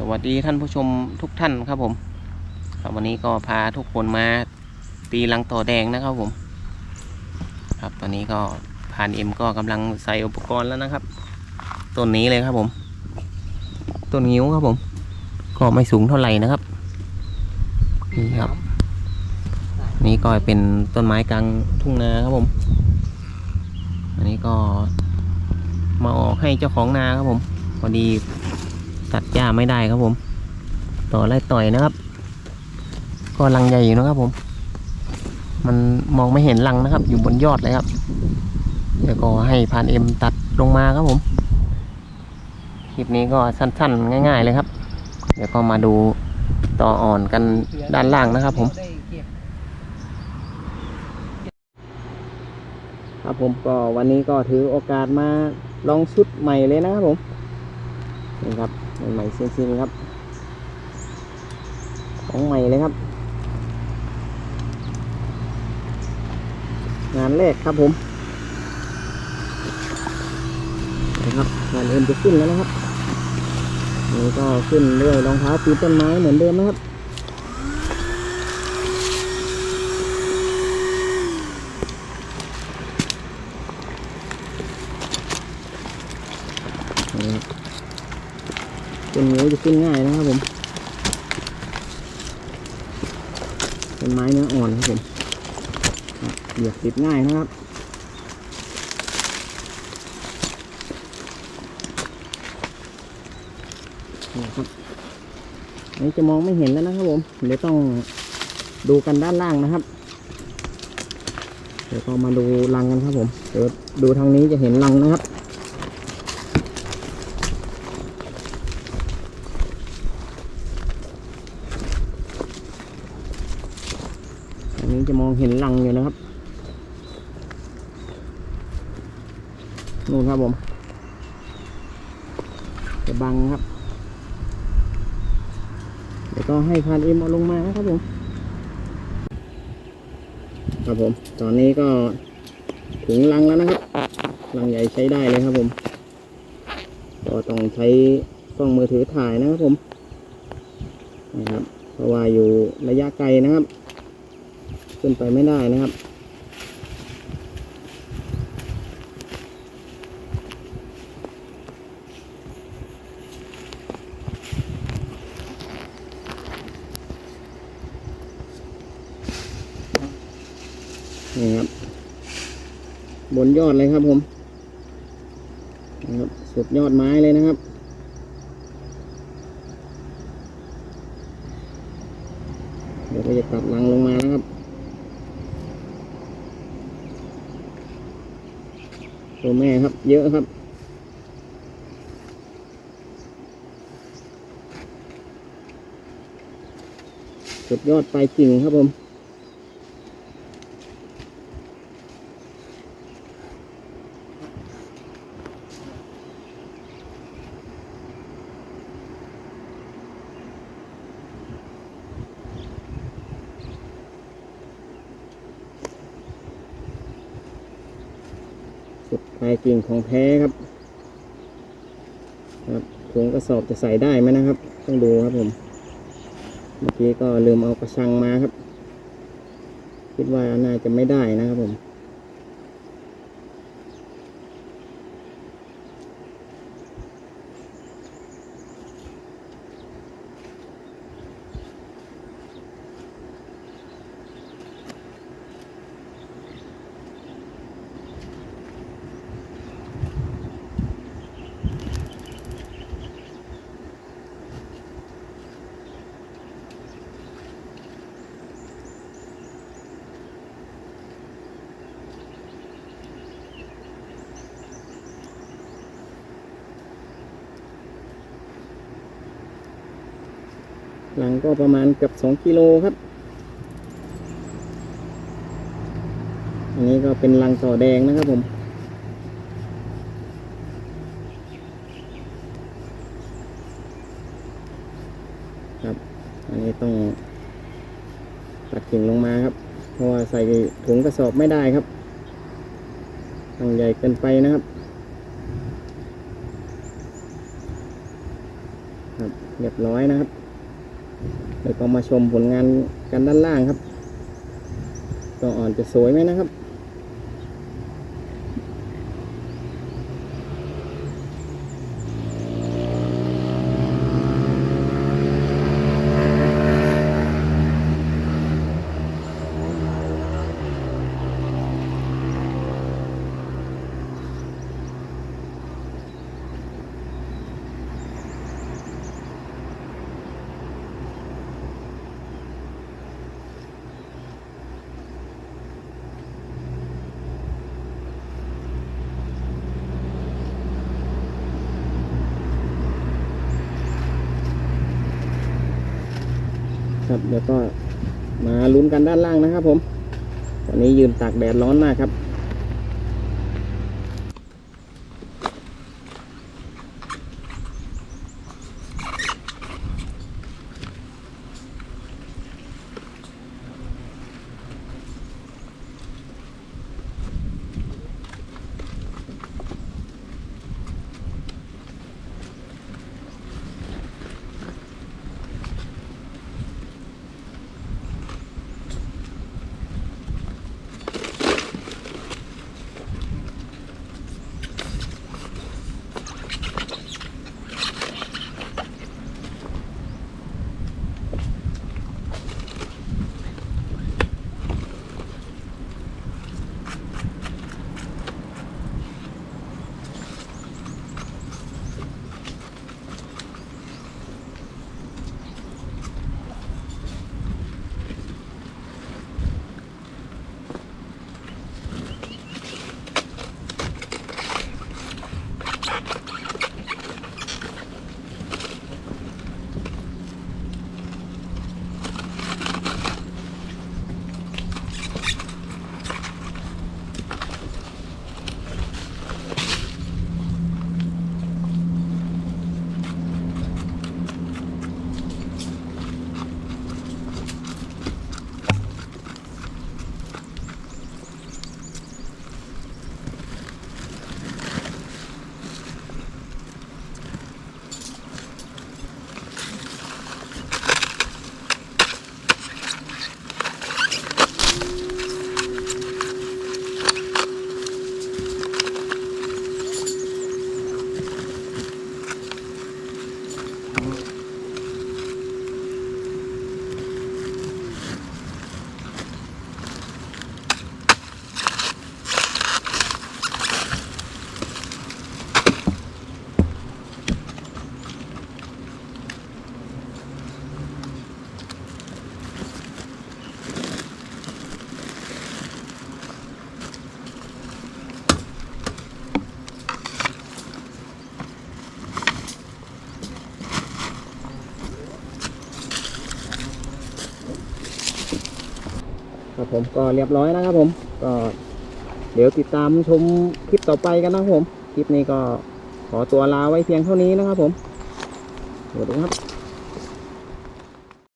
สวัสดีท่านผู้ชมทุกท่านครับผมครับวันนี้ก็พาทุกคนมาตีลังต่อแดงนะครับผม ครับตอนนี้ก็พานเอ็มก็กำลังใส่อุปกรณ์แล้วนะครับต้นนี้เลยครับผมต้นงิ้วครับผม ก็ไม่สูงเท่าไหร่นะครับนี่ครับ นี่ก็เป็นต้นไม้กลางทุ่งนาครับผม อันนี้ก็มาออกให้เจ้าของนาครับผมพอดี ตัดหญ้าไม่ได้ครับผม ต่อไล่ต่อยนะครับ ก็รังใหญ่อยู่นะครับผม มันมองไม่เห็นรังนะครับ อยู่บนยอดเลยครับ เดี๋ยวก็ให้พานเอ็มตัดลงมาครับผม คลิปนี้ก็สั้นๆ ง่ายๆเลยครับ เดี๋ยวก็มาดูต่ออ่อนกันด้านล่างนะครับผมครับผมก็วันนี้ก็ถือโอกาสมาลองชุดใหม่เลยนะครับผมนี่ครับ ใหม่ๆซิงๆครับ ของใหม่เลยครับ งานแรกครับผมนะครับงานเอ็มจะขึ้นแล้วนะครับนี่ก็ขึ้นด้วยรองเท้าปีนต้นไม้เหมือนเดิมนะครับ นี่ครับต้นนิ้วจะ ขึ้นง่ายนะครับผมเป็นไม้เนื้ออ่อนครับผมครับเหยียบติดง่ายนะครับนี่ครับอันนี้จะมองไม่เห็นแล้วนะครับผม เดี๋ยวต้องดูกันด้านล่างนะครับ เดี๋ยวก็มาดูรังกันครับผม เดี๋ยวดูทางนี้จะเห็นรังนะครับ อันนี้ จะมองเห็นรังอยู่นะครับนู่นครับผมจะบังครับ เดี๋ยวก็ให้พานเอ็มเอาลงมานะครับผมครับผม ตอนนี้ก็ถึงรังแล้วนะครับรังใหญ่ใช้ได้เลยครับผม ก็ต้องใช้กล้องมือถือถ่ายนะครับผมนะครับเพราะว่าอยู่ระยะไกลนะครับ ขึ้นไปไม่ได้นะครับ นี่ครับ บนยอดเลยครับผมนะครับสุดยอดไม้เลยนะครับเดี๋ยวก็จะตัดรังลงมานะครับ ตัวแม่ครับ เยอะครับ สุดยอดปลายกิ่งครับผม ลายกิ่งของแท้ครับ ครับถุงกระสอบจะใส่ได้ไหมนะครับ ต้องดูครับผม เมื่อกี้ก็ลืมเอากระชังมาครับ คิดว่าน่าจะไม่ได้นะครับผม หลังก็ประมาณเกือบสองกิโลครับ อันนี้ก็เป็นลังต่อแดงนะครับผม ครับ อันนี้ต้องตัดกิ่งลงมาครับ เพราะว่าใส่ถุงกระสอบไม่ได้ครับทางใหญ่เกินไปนะครับครับเรียบร้อยนะครับ เดี๋ยวก็มาชมผลงานกันด้านล่างครับตัวอ่อนจะสวยไหมนะครับ ครับเดี๋ยวก็มาลุ้นกันด้านล่างนะครับผม ตอนนี้ยืนตากแดดร้อนมากครับ ครับผมก็เรียบร้อยนะครับผม ก็เดี๋ยวติดตามชมคลิปต่อไปกันนะครับผม คลิปนี้ก็ขอตัวลาไว้เพียงเท่านี้นะครับผมสวัสดีครับ